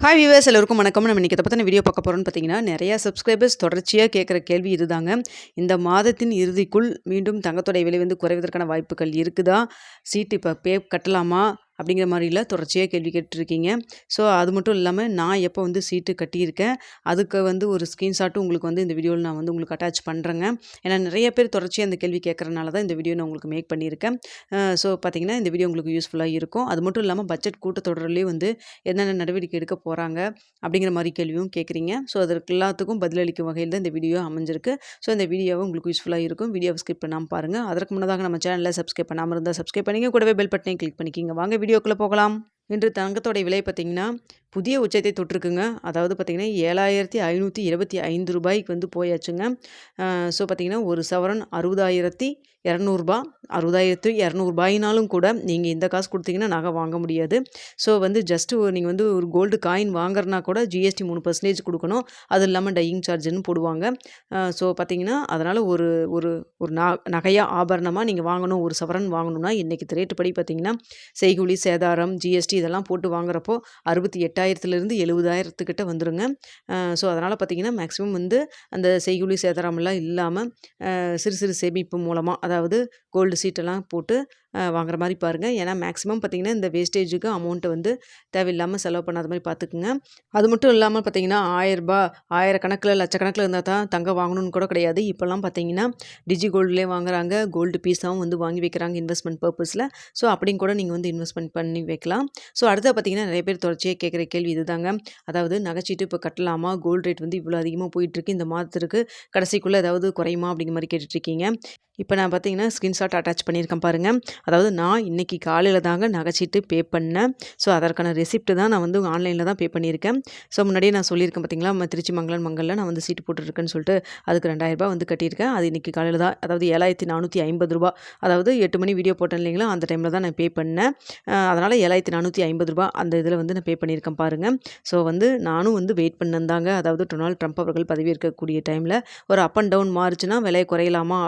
Hi viewers எல்லோருக்கும் வணக்கம். நம்ம இன்றைக்கி பற்றின வீடியோ பார்க்க போகிறோம்னு பார்த்தீங்கன்னா நிறையா சப்ஸ்கிரைபர்ஸ் தொடர்ச்சியாக கேட்குற கேள்வி இதுதாங்க. இந்த மாதத்தின் இறுதிக்குள் மீண்டும் தங்கத்தோடைய விலை வந்து குறைவதற்கான வாய்ப்புகள் இருக்குதா? சீட்டு இப்போ பே கட்டலாமா? அப்படிங்கிற மாதிரில தொடர்ச்சியாக கேள்வி கேட்டிருக்கீங்க. ஸோ அது மட்டும் இல்லாமல் நான் எப்போ வந்து சீட்டு கட்டியிருக்கேன் அதுக்கு வந்து ஒரு ஸ்க்ரீன்ஷாட்டும் உங்களுக்கு வந்து இந்த வீடியோவில் நான் வந்து உங்களுக்கு அட்டாச் பண்ணுறேங்க ஏன்னா நிறைய பேர் தொடர்ச்சியாக அந்த கேள்வி கேட்குறனால தான் இந்த வீடியோ நான் உங்களுக்கு மேக் பண்ணியிருக்கேன். ஸோ பார்த்தீங்கன்னா இந்த வீடியோ உங்களுக்கு யூஸ்ஃபுல்லாக இருக்கும். அது மட்டும் இல்லாமல் பட்ஜெட் கூட்டத்தொடர்லேயே வந்து என்னென்ன நடவடிக்கை எடுக்க போகிறாங்க அப்படிங்கிற மாதிரி கேள்வியும் கேட்குறீங்க. ஸோ அதற்கு எல்லாத்துக்கும் பதிலளிக்கும் வகையில் தான் இந்த வீடியோ அமைஞ்சிருக்கு. ஸோ இந்த வீடியோவை உங்களுக்கு யூஸ்ஃபுல்லாக இருக்கும். வீடியோவை ஸ்கிப் பண்ணாமல் பாருங்கள் அதற்கு முன்னதாக நம்ம சேனலில் சப்ஸ்கிரைப் பண்ணாமல் இருந்தால் சப்ஸ்கிரைப் பண்ணிங்க கூடவே பெல் பட்டனையும் கிளிக் பண்ணிக்கிங்க. வாங்க வீடியோக்குள்ளே போகலாம். இன்று தங்கத்தோடைய விலை பார்த்திங்கன்னா புதிய உச்சத்தை தொட்டிருக்குங்க. அதாவது பார்த்திங்கன்னா ஏழாயிரத்தி ஐநூற்றி இருபத்தி ஐந்து ரூபாய்க்கு வந்து போயாச்சுங்க. ஸோ பார்த்திங்கன்னா ஒரு சவரன் அறுபதாயிரத்தி இரநூறுபா அறுபதாயிரத்து இரநூறுபாயினாலும் கூட நீங்கள் இந்த காசு கொடுத்தீங்கன்னா நகை வாங்க முடியாது. ஸோ வந்து ஜஸ்ட்டு நீங்கள் வந்து ஒரு கோல்டு காயின் வாங்குறனா கூட ஜிஎஸ்டி மூணு பர்சன்டேஜ் கொடுக்கணும். அது இல்லாமல் டையிங் சார்ஜ்னு போடுவாங்க. ஸோ பார்த்தீங்கன்னா அதனால் ஒரு ஒரு ஒரு ந நகையாக ஆபரணமாக நீங்கள் வாங்கணும் ஒரு சவரன் வாங்கணும்னா இன்றைக்கி ரேட்டு படி பார்த்தீங்கன்னா செய்கூலி சேதாரம் ஜிஎஸ்டி இதெல்லாம் போட்டு வாங்குறப்போ அறுபத்தி எட்டாயிரத்துலேருந்து எழுபதாயிரத்துக்கிட்ட வந்துடுங்க ஸோ அதனால் பார்த்தீங்கன்னா மேக்ஸிமம் வந்து அந்த செய்குழி சேதாரம்லாம் இல்லாமல் சிறு சிறு சேமிப்பு மூலமாக அதாவது கோல்டு சீட்டெல்லாம் போட்டு வாங்குற மாதிரி பாருங்கள் ஏன்னா மேக்ஸிமம் பார்த்திங்கன்னா இந்த வேஸ்டேஜுக்கு அமௌண்ட்டை வந்து தேவையில்லாமல் செலவு பண்ணாத மாதிரி பார்த்துக்குங்க அது மட்டும் இல்லாமல் பார்த்திங்கன்னா ஆயிரரூபா ஆயிரக்கணக்கில் லட்சக்கணக்கில் இருந்தால் தான் தங்கம் வாங்கணும்னு கூட கிடையாது. இப்போல்லாம் பார்த்திங்கன்னா டிஜி கோல்டுலேயே வாங்குறாங்க. கோல்டு பீஸாகவும் வந்து வாங்கி வைக்கிறாங்க இன்வெஸ்ட்மெண்ட் பர்பஸில். ஸோ அப்படியும் கூட நீங்கள் வந்து இன்வெஸ்ட்மெண்ட் பண்ணி வைக்கலாம். ஸோ அடுத்த பார்த்திங்கன்னா நிறைய பேர் தொடர்ச்சியாக கேட்குற கேள்வி இதுதாங்க. அதாவது நகைச்சீட்டு இப்போ கட்டலாமா? கோல்டு ரேட் வந்து இவ்வளோ அதிகமாக போயிட்டுருக்கு இந்த மாதத்திற்கு கடைசிக்குள்ளே ஏதாவது குறையுமா? அப்படிங்கிற மாதிரி கேட்டுட்ருக்கீங்க இப்போ நான் பார்த்தீங்கன்னா ஸ்க்ரீன்ஷாட் அட்டாச் பண்ணியிருக்கேன் பாருங்கள் அதாவது நான் இன்றைக்கி காலையில் தாங்க நகைச்சீட்டு பே பண்ணேன். ஸோ அதற்கான ரெசிப்ட் தான் நான் வந்து ஆன்லைனில் தான் பே பண்ணியிருக்கேன். ஸோ முன்னாடியே நான் சொல்லியிருக்கேன் பார்த்தீங்களா? திருச்சி மங்களன் மங்களில் நான் வந்து சீட்டு போட்டுருக்கேன்னு சொல்லிட்டு அதுக்கு ரெண்டாயிரரூபா வந்து கட்டியிருக்கேன். அது இன்றைக்கி காலையில் தான் அதாவது ஏழாயிரத்தி நானூற்றி ஐம்பது ரூபா அதாவது எட்டு மணி வீடியோ போட்டேன் இல்லைங்களா? அந்த டைமில் தான் நான் பே பண்ணேன். அதனால் ஏழாயிரத்தி நானூற்றி ஐம்பது ரூபா அந்த இதில் வந்து நான் பே பண்ணியிருக்கேன் பாருங்கள் ஸோ வந்து நானும் வந்து வெயிட் பண்ணந்தாங்க அதாவது டொனால்ட் ட்ரம்ப் அவர்கள் பதவி இருக்கக்கூடிய டைமில் ஒரு அப் அண்ட் டவுன் மாறுச்சுன்னா விலையை குறையலாமா?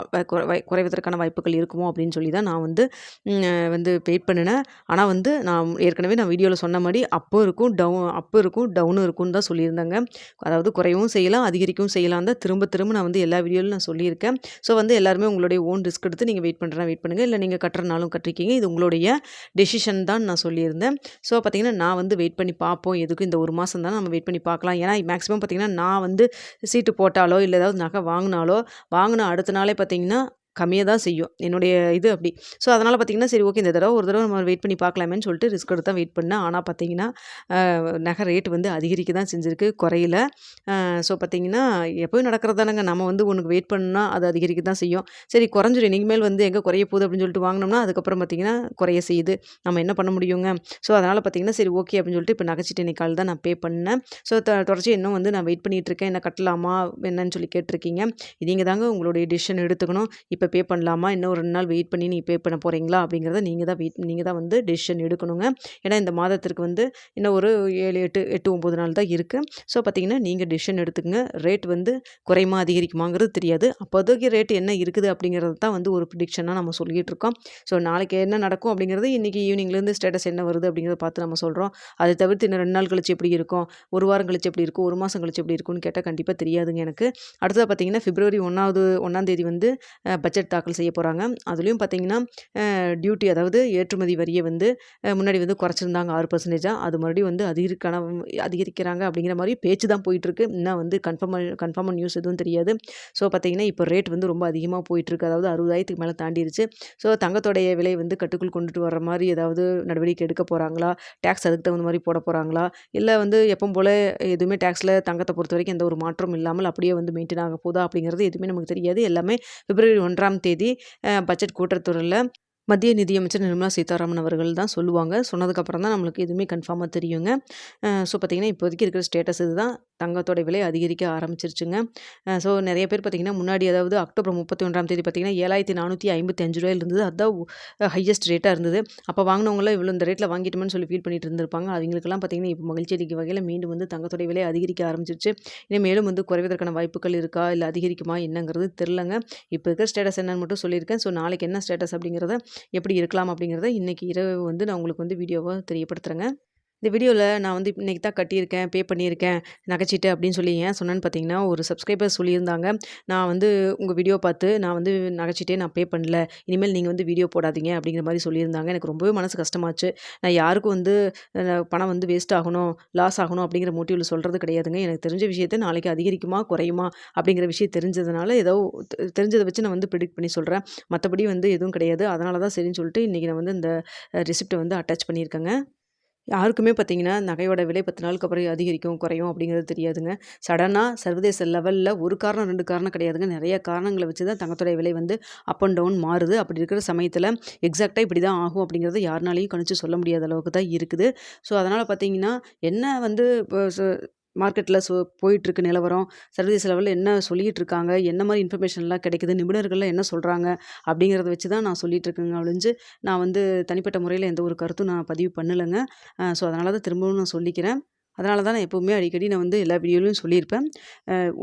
குறைவதற்கான வாய்ப்புகள் இருக்குமோ அப்படின்னு சொல்லி தான் நான் வந்து வந்து வெயிட் பண்ணினேன். ஆனால் வந்து நான் ஏற்கனவே நான் வீடியோவில் சொன்ன மாதிரி அப்போ இருக்கும் டவுன் அப்போ இருக்கும் டவுனும் இருக்கும்னு தான் சொல்லியிருந்தாங்க. அதாவது குறையவும் செய்யலாம் அதிகரிக்கவும் செய்யலாம் தான் திரும்ப திரும்ப நான் வந்து எல்லா வீடியோவிலும் நான் சொல்லியிருக்கேன். ஸோ வந்து எல்லாருமே உங்களுடைய ஓன் ரிஸ்க் எடுத்து நீங்கள் வெயிட் பண்ணுறேன் வெயிட் பண்ணுங்கள் இல்லை நீங்கள் கட்டுறனாலும் கட்டிருக்கீங்க. இது உங்களுடைய டெசிஷன் தான் நான் சொல்லியிருந்தேன். ஸோ பார்த்தீங்கன்னா நான் வந்து வெயிட் பண்ணி பார்ப்போம். எதுக்கும் இந்த ஒரு மாதம் தான் நம்ம வெயிட் பண்ணி பார்க்கலாம். ஏன்னா மேக்ஸிமம் பார்த்திங்கன்னா நான் வந்து சீட்டு போட்டாலோ இல்லை ஏதாவது நகை வாங்கினாலோ வாங்கின அடுத்த நாளே பார்த்திங்கன்னா கம்மியாக தான் செய்யும். என்னுடைய இது அப்படி. ஸோ அதனால் பார்த்திங்கன்னா சரி ஓகே இந்த தடவை ஒரு தடவை நம்ம வெயிட் பண்ணி பார்க்கலாமேன்னு சொல்லிட்டு ரிஸ்க் எடுத்து தான் வெயிட் பண்ணேன். ஆனால் பார்த்திங்கன்னா நகை ரேட் வந்து அதிகரிக்க தான் செஞ்சுருக்கு குறையில. ஸோ பார்த்திங்கன்னா எப்போயும் நடக்கிறதானங்க நம்ம வந்து உனக்கு வெயிட் பண்ணால் அது அதிகரிக்க தான் செய்யும். சரி குறைஞ்சிடும் இனிமேல் வந்து எங்கே குறைய போகுது அப்படின்னு சொல்லிட்டு வாங்கினோம்னா அதுக்கப்புறம் பார்த்திங்கன்னா குறைய செய்யுது. நம்ம என்ன பண்ண முடியுங்க? ஸோ அதனால் பார்த்திங்கன்னா சரி ஓகே அப்படின்னு சொல்லிட்டு இப்போ நகைச்சிட்டு இன்னைக்கால் தான் நான் பே பண்ணேன். ஸோ தொடர்ச்சி இன்னும் வந்து நான் வெயிட் பண்ணிகிட்ருக்கேன் என்ன கட்டலாமா? என்னன்னு சொல்லி கேட்டிருக்கீங்க. நீங்கள் தாங்க உங்களுடைய டிசிஷன் எடுத்துக்கணும். இப்போ பே பண்ணலாமா? இன்னும் ரெண்டு நாள் வெயிட் பண்ணி நீ பே பண்ண போகிறீங்களா அப்படிங்கிறத நீங்கள் தான் வெயிட் நீங்கள் தான் வந்து டெசிஷன் எடுக்கணுங்க. ஏன்னா இந்த மாதத்திற்கு வந்து இன்னும் ஒரு ஏழு எட்டு எட்டு ஒம்பது நாள் தான் இருக்குது ஸோ பார்த்தீங்கன்னா நீங்கள் டெசிஷன் எடுத்துக்கங்க. ரேட் வந்து குறைமா அதிகரிக்குமாங்கிறது தெரியாது. அப்போதைக்கு ரேட் என்ன இருக்குது அப்படிங்கிறது தான் வந்து ஒரு ப்ரிடிக்ஷனாக நம்ம சொல்லிகிட்டு இருக்கோம். ஸோ நாளைக்கு என்ன நடக்கும் அப்படிங்கிறது இன்றைக்கி ஈவினிங்லேருந்து ஸ்டேட்டஸ் என்ன வருது அப்படிங்கிறத பார்த்து நம்ம சொல்கிறோம் அதை தவிர்த்து இன்னும் ரெண்டு நாள் கழிச்சு எப்படி இருக்கும்? ஒரு வாரம் கழிச்சு எப்படி இருக்கும்? ஒரு மாதம் கழிச்சு எப்படி இருக்கும்னு கேட்டால் கண்டிப்பாக தெரியாதுங்க எனக்கு. அடுத்ததாக பார்த்தீங்கன்னா பிப்ரவரி ஒன்றாவது ஒன்றாந்தேதி வந்து பட்ஜெட் தாக்கல் செய்ய போகிறாங்க அதுலேயும் பார்த்திங்கன்னா டியூட்டி அதாவது ஏற்றுமதி வரியை வந்து முன்னாடி வந்து குறைச்சிருந்தாங்க ஆறு பர்சன்டேஜாக அது மறுபடியும் வந்து அதிகரிக்கான அதிகரிக்கிறாங்க அப்படிங்கிற மாதிரி பேச்சு தான் போயிட்டுருக்கு. இன்னும் வந்து கன்ஃபார்ம் கன்ஃபார்மாக நியூஸ் எதுவும் தெரியாது. ஸோ பார்த்திங்கன்னா இப்போ ரேட் வந்து ரொம்ப அதிகமாக போயிட்டுருக்கு. அதாவது அறுபதாயிரத்துக்கு மேலே தாண்டிடுச்சு ஸோ தங்கத்தோடைய விலை வந்து கட்டுக்குள் கொண்டுட்டு வர மாதிரி ஏதாவது நடவடிக்கை எடுக்க போகிறாங்களா டேக்ஸ் அதுக்கு தகுந்த மாதிரி போட போகிறாங்களா இல்லை வந்து எப்போ போல் எதுவுமே டேக்ஸில் தங்கத்தை பொறுத்த வரைக்கும் எந்த ஒரு மாற்றம் இல்லாமல் அப்படியே வந்து மெயின்டைன் ஆக போதா அப்படிங்கிறது எதுவுமே நமக்கு தெரியாது. எல்லாமே பிப்ரவரி ஒன்றாம் தேதி பட்ஜெட் கூட்டத்தொடரில் மத்திய நிதியமைச்சர் நிர்மலா சீதாராமன் அவர்கள் தான் சொல்லுவாங்க. சொன்னதுக்கப்புறம் தான் நம்மளுக்கு எதுவுமே கன்ஃபார்மாக தெரியுங்க. ஸோ பார்த்திங்கன்னா இப்போதைக்கு இருக்கிற ஸ்டேட்டஸ் இதுதான். தங்கத்தோட விலை அதிகரிக்க ஆரம்பிச்சிருச்சுங்க. ஸோ நிறைய பேர் பார்த்திங்கன்னா முன்னாடி அதாவது அக்டோபர் முப்பத்தி ஒன்றாம் தேதி பார்த்திங்கன்னா ஏழாயிரத்தி நானூற்றி ஐம்பத்தி அஞ்சு ரூபாயில் இருந்தது. அதுதான் ஹையஸ்ட் ரேட்டாக இருந்தது. அப்போ வாங்கினவங்களாம் இவ்வளோ இந்த ரேட்டில் வாங்கிட்டோம்னு சொல்லி ஃபீல் பண்ணிட்டு இருந்திருப்பாங்க. அவங்களுக்கெல்லாம் பார்த்திங்கன்னா இப்போ மகிழ்ச்சி அளிக்க வகையில் மீண்டும் வந்து தங்கத்தோட விலை அதிகரிக்க ஆரம்பிச்சிருச்சு. இன்னும் மேலும் வந்து குறைவதற்கான வாய்ப்புகள் இருக்கா? இல்லை அதிகரிக்குமா? என்னங்கிறது தெரிலங்க இப்போ இருக்கிற ஸ்டேட்டஸ் என்னன்னு மட்டும் சொல்லியிருக்கேன். ஸோ நாளைக்கு என்ன ஸ்டேட்டஸ் அப்படிங்கிறத எப்படி இருக்கலாம் அப்படிங்கிறத இன்றைக்கி இரவு வந்து நான் உங்களுக்கு வந்து வீடியோவாக தெரியப்படுத்துகிறேங்க இந்த வீடியோவில் நான் வந்து இன்றைக்கி தான் கட்டியிருக்கேன் பே பண்ணியிருக்கேன் நகைச்சிட்டு அப்படின்னு சொல்லி ஏன் சொன்னேன்னு பார்த்தீங்கன்னா ஒரு சப்ஸ்கிரைபர் சொல்லியிருந்தாங்க. நான் வந்து உங்கள் வீடியோ பார்த்து நான் வந்து நகைச்சிட்டே நான் பே பண்ணல இனிமேல் நீங்கள் வந்து வீடியோ போடாதீங்க அப்படிங்கிற மாதிரி சொல்லியிருந்தாங்க. எனக்கு ரொம்பவே மனசு கஷ்டமாச்சு. நான் யாருக்கும் வந்து பணம் வந்து வேஸ்ட் ஆகணும் லாஸ் ஆகணும் அப்படிங்கிற மோட்டிவில் சொல்கிறது கிடையாதுங்க. எனக்கு தெரிஞ்ச விஷயத்தை நாளைக்கு அதிகரிக்குமா குறையுமா அப்படிங்கிற விஷயம் தெரிஞ்சதுனால ஏதோ தெரிஞ்சதை வச்சு நான் வந்து ப்ரிடிக்ட் பண்ணி சொல்கிறேன் மற்றபடி வந்து எதுவும் கிடையாது. அதனால தான் சரின்னு சொல்லிட்டு இன்றைக்கி நான் வந்து இந்த ரிசிப்ட்டை வந்து அட்டாச் பண்ணியிருக்கேங்க. யாருக்குமே பார்த்தீங்கன்னா நகையோட விலை பத்து நாளுக்கு அப்புறம் அதிகரிக்கும் குறையும் அப்படிங்கிறது தெரியாதுங்க. சடனாக சர்வதேச லெவலில் ஒரு காரணம் ரெண்டு காரணம் கிடையாதுங்க. நிறைய காரணங்களை வச்சு தான் தங்கத்தோடைய விலை வந்து அப் அண்ட் டவுன் மாறுது. அப்படி இருக்கிற சமயத்தில் எக்ஸாக்டாக இப்படி தான் ஆகும் அப்படிங்கிறது யாருனாலையும் கணிச்சு சொல்ல முடியாத அளவுக்கு தான் இருக்குது. ஸோ அதனால் பார்த்தீங்கன்னா என்ன வந்து மார்க்கெட்டில் ஸோ போயிட்டுருக்கு நிலவரம். சர்வதேச லெவலில் என்ன சொல்லிகிட்டு இருக்காங்க என்ன மாதிரி இன்ஃபர்மேஷன்லாம் கிடைக்குது? நிபுணர்கள்லாம் என்ன சொல்கிறாங்க அப்படிங்கிறத வச்சு தான் நான் சொல்லிகிட்டு இருக்கேங்க ஒழிஞ்சு நான் வந்து தனிப்பட்ட முறையில் எந்த ஒரு கருத்தும் நான் பதிவு பண்ணலைங்க. ஸோ அதனால தான் திரும்பவும் நான் சொல்லிக்கிறேன். அதனால தான் நான் எப்போவுமே அடிக்கடி நான் வந்து எல்லா வீடியோலையும் சொல்லியிருப்பேன்.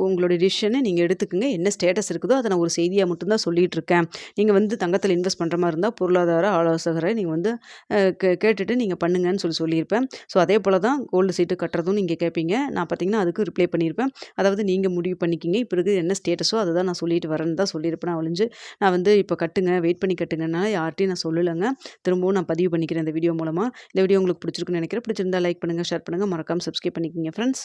உங்களுடைய டிசிஷனை நீங்கள் எடுத்துக்கோங்க. என்ன ஸ்டேட்டஸ் இருக்குதோ அதை நான் ஒரு செய்தியாக மட்டும்தான் சொல்லிகிட்டு இருக்கேன். நீங்கள் வந்து தங்கத்தில் இன்வெஸ்ட் பண்ணுற மாதிரி இருந்தால் பொருளாதார ஆலோசகரை நீங்கள் வந்து கேட்டுட்டு நீங்கள் பண்ணுங்கன்னு சொல்லி சொல்லியிருப்பேன். ஸோ அதே போல் தான் கோல்டு சீட்டு கட்டுறதும் நீங்கள் கேட்பீங்க நான் பார்த்தீங்கன்னா அதுக்கு ரிப்ளை பண்ணியிருப்பேன். அதாவது நீங்கள் முடிவு பண்ணிக்கிங்க. இப்போ இருக்குது என்ன ஸ்டேட்டஸோ அதை தான் நான் சொல்லிட்டு வரேன்னு தான் சொல்லியிருப்பேன். நான் ஒழிஞ்சு நான் வந்து இப்போ கட்டுங்க வெயிட் பண்ணி கட்டுங்கன்னா யார்ட்டையும் நான் சொல்லலைங்க. திரும்பவும் நான் பதிவு பண்ணிக்கிறேன் இந்த வீடியோ மூலமாக இந்த வீடியோ உங்களுக்கு பிடிச்சிருக்குன்னு நினைக்கிறேன். பிடிச்சிருந்தா லைக் பண்ணுங்கள் ஷேர் பண்ணுங்கள் மறக்காமல் சப்ஸ்கிரைப் பண்ணிக்கிங்க ஃப்ரெண்ட்ஸ்